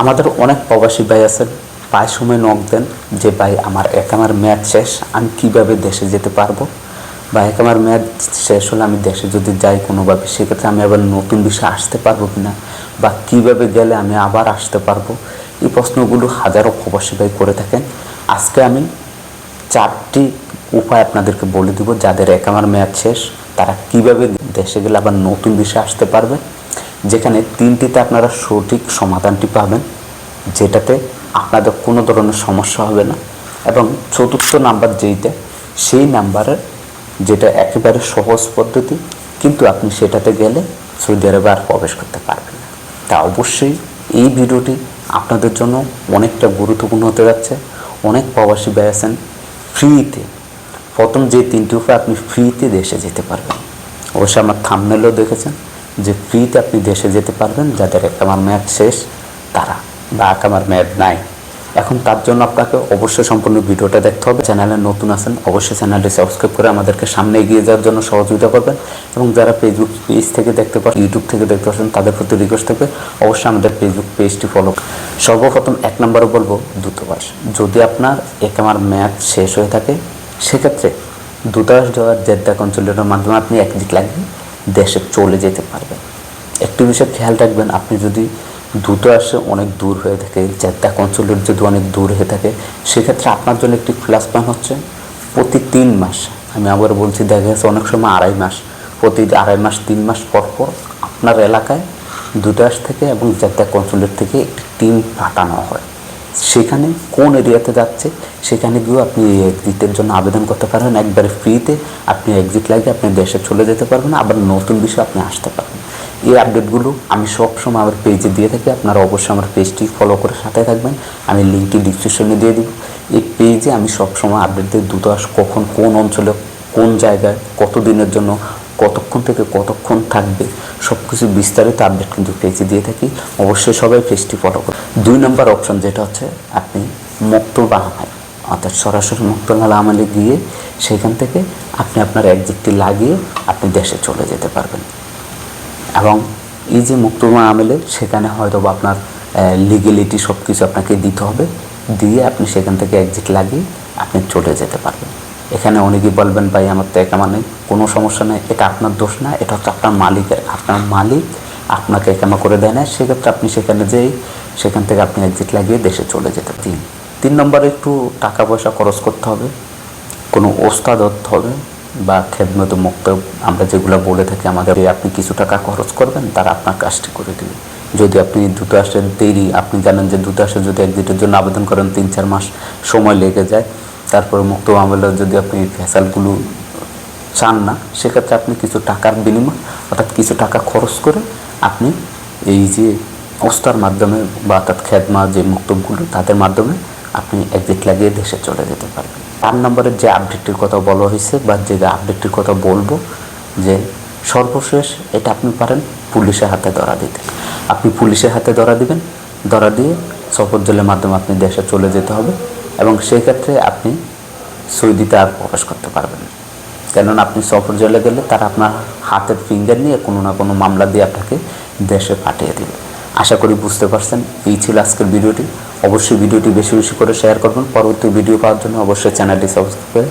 আমাদের অনেক প্রবাসী ভাই আছেন প্রায় সময় নক দেন যে, ভাই, আমার এক আমার ম্যাচ শেষ, আমি কীভাবে দেশে যেতে পারব? বা এক আমার ম্যাচ শেষ হলে আমি দেশে যদি যাই কোনোভাবে, সেক্ষেত্রে আমি আবার নতুন বিষয়ে আসতে পারব কিনা? বা কীভাবে গেলে আমি আবার আসতে পারব? এই প্রশ্নগুলো হাজারো প্রবাসী ভাই করে থাকেন। আজকে আমি চারটি উপায় আপনাদেরকে বলে দিব যাদের এক আমার ম্যাচ শেষ, তারা কীভাবে দেশে গেলে আবার নতুন বিষয়ে আসতে পারবে। যেখানে তিনটিতে আপনারা সঠিক সমাধানটি পাবেন, যেটাতে আপনাদের কোনো ধরনের সমস্যা হবে না। এবং চতুর্থ নাম্বার যেইটা, সেই নাম্বারের যেটা একেবারে সহজ পদ্ধতি, কিন্তু আপনি সেটাতে গেলে সৌদি আরবে আর প্রবেশ করতে পারবেন না। তা অবশ্যই এই ভিডিওটি আপনাদের জন্য অনেকটা গুরুত্বপূর্ণ হতে যাচ্ছে। অনেক প্রবাসী ব্যয় আছেন, ফ্রিতে। প্রথম যে তিনটি উপায় আপনি ফ্রিতে দেশে যেতে পারবেন। অবশ্যই আমার থামনেলেও দেখেছেন। যে ফ্রিতে আপনি দেশে যেতে পারবেন, যাদের আমার ম্যাচ শেষ, তারা। বা আমার ম্যাচ নাই। এখন তার জন্য আপনাকে অবশ্যই সম্পূর্ণ ভিডিওটা দেখতে হবে। চ্যানেলে নতুন আছেন, অবশ্যই চ্যানেলটি সাবস্ক্রাইব করে আমাদেরকে সামনে এগিয়ে যাওয়ার জন্য সহযোগিতা করবেন। এবং যারা ফেসবুক পেজ থেকে দেখতে পারেন ইউটিউব থেকে দেখতে পাচ্ছেন, তাদের প্রতি রিকোয়েস্ট থাকবে, অবশ্যই আমাদের ফেসবুক পেজটি ফলো সর্বপ্রথম এক নম্বরে বলব, দূতাবাস। যদি আপনার এক আমার ম্যাচ শেষ হয়ে থাকে, সেক্ষেত্রে দূতাবাস যাওয়ার জেদ্দা কনসুলেটের মাধ্যমে আপনি একদিক লাগিয়ে দেশে চলে যেতে পারবেন। একটি বিষয় খেয়াল রাখবেন, আপনি যদি দ্রুত আসে অনেক দূর হয়ে থাকে জেদ্দা কনসুলেট যদি অনেক দূর হয়ে থাকে, সেক্ষেত্রে আপনার জন্য একটি প্লাস পয়েন্ট হচ্ছে প্রতি তিন মাস। আমি আবার বলছি, দেখা গেছে অনেক সময় আড়াই মাস, প্রতি আড়াই মাস, তিন মাস পর পর আপনার এলাকায় দূতাবাস থেকে এবং জেদ্দা কনসুলেট থেকে একটি টিম পাঠানো হয়। সেখানে কোন এরিয়াতে যাচ্ছে, সেখানে গিয়েও আপনি এক্সিটের জন্য আবেদন করতে পারবেন। একবারে ফ্রিতে আপনি এক্সিট লাগিয়ে আপনি দেশে চলে যেতে পারবেন, আবার নতুন বিষয়ে আপনি আসতে পারবেন। এই আপডেটগুলো আমি সবসময় আমার পেজে দিয়ে থাকি, আপনারা অবশ্যই আমার পেজটি ফলো করে সাথে থাকবেন। আমি লিঙ্কটি ডিসক্রিপশনে দিয়ে দিব। এই পেজে আমি সবসময় আপডেট দিই দূতাবাস কখন কোন অঞ্চলে, কোন জায়গায় কত দিনের জন্য কতক্ষণ থেকে কতক্ষণ থাকবে সব কিছু বিস্তারিত আপডেট কিন্তু পেজে দিয়ে থাকি। অবশ্যই সবাই পেজটি ফলো করুন। দুই নম্বর অপশন যেটা হচ্ছে, আপনি মুক্তল বাহামায়, অর্থাৎ সরাসরি মুক্তলাল আমলে গিয়ে সেখান থেকে আপনি আপনার একজিটটি লাগিয়ে আপনি দেশে চলে যেতে পারবেন। এবং এই যে মুক্তমা আমলে, সেখানে হয়তো আপনার লিগেলিটি সব কিছু আপনাকে দিতে হবে। দিয়ে আপনি সেখান থেকে এক্সিট লাগিয়ে আপনি চলে যেতে পারবেন। এখানে অনেকেই বলবেন, ভাই, আমার তো একা মানে কোনো সমস্যা নেই, এটা আপনার দোষ না, এটা হচ্ছে আপনার মালিকের। আপনার মালিক আপনাকে একামা করে দেয় না, সেক্ষেত্রে আপনি সেখানে যেই, সেখান থেকে আপনি এক্সিট লাগিয়ে দেশে চলে যেতে তিন তিন নম্বরে একটু টাকা পয়সা খরচ করতে হবে, কোনো ওস্তাদ ধরতে হবে বা খেদমত মুক্ত। আমরা যেগুলো বলে থাকি আমাদের আপনি কিছু টাকা খরচ করবেন, তারা আপনার কাজটি করে দেবে। যদি আপনি দ্রুত আসেন, দেরি, আপনি জানেন যে দ্রুত আসে যদি একদিনের জন্য আবেদন করেন তিন চার মাস সময় লেগে যায়। তারপরে মুক্ত মামলা যদি আপনি ফেসালগুলো চান না, সেক্ষেত্রে আপনি কিছু টাকার বিনিময় অর্থাৎ কিছু টাকা খরচ করে আপনি এই যে ওস্তার মাধ্যমে বা অর্থাৎ খেদমা যে মুক্তবগুলো, তাদের মাধ্যমে আপনি একদিক লাগিয়ে দেশে চলে যেতে পারবেন। চার নম্বরের যে আপডেটটির কথা বলা হয়েছে বা যে আপডেটটির কথা বলব, যে সর্বশেষ এটা আপনি পারেন পুলিশের হাতে ধরা দিতে। আপনি পুলিশের হাতে ধরা দিবেন, ধরা দিয়ে সফর জেলের মাধ্যমে আপনি দেশে চলে যেতে হবে। এবং সেক্ষেত্রে আপনি সৌদিতে আর প্রকাশ করতে পারবেন। না কেননা আপনি সফর জেলে গেলে তারা আপনার হাতের ফিঙ্গার নিয়ে কোনো না কোনো মামলা দিয়ে আপনাকে দেশে পাঠিয়ে দেবে। আশা করি বুঝতে পারছেন, এই ছিল আজকের ভিডিওটি। অবশ্যই ভিডিওটি বেশি বেশি করে শেয়ার করবেন। পরবর্তী ভিডিও পাওয়ার জন্য অবশ্যই চ্যানেলটি সাবস্ক্রাইব করে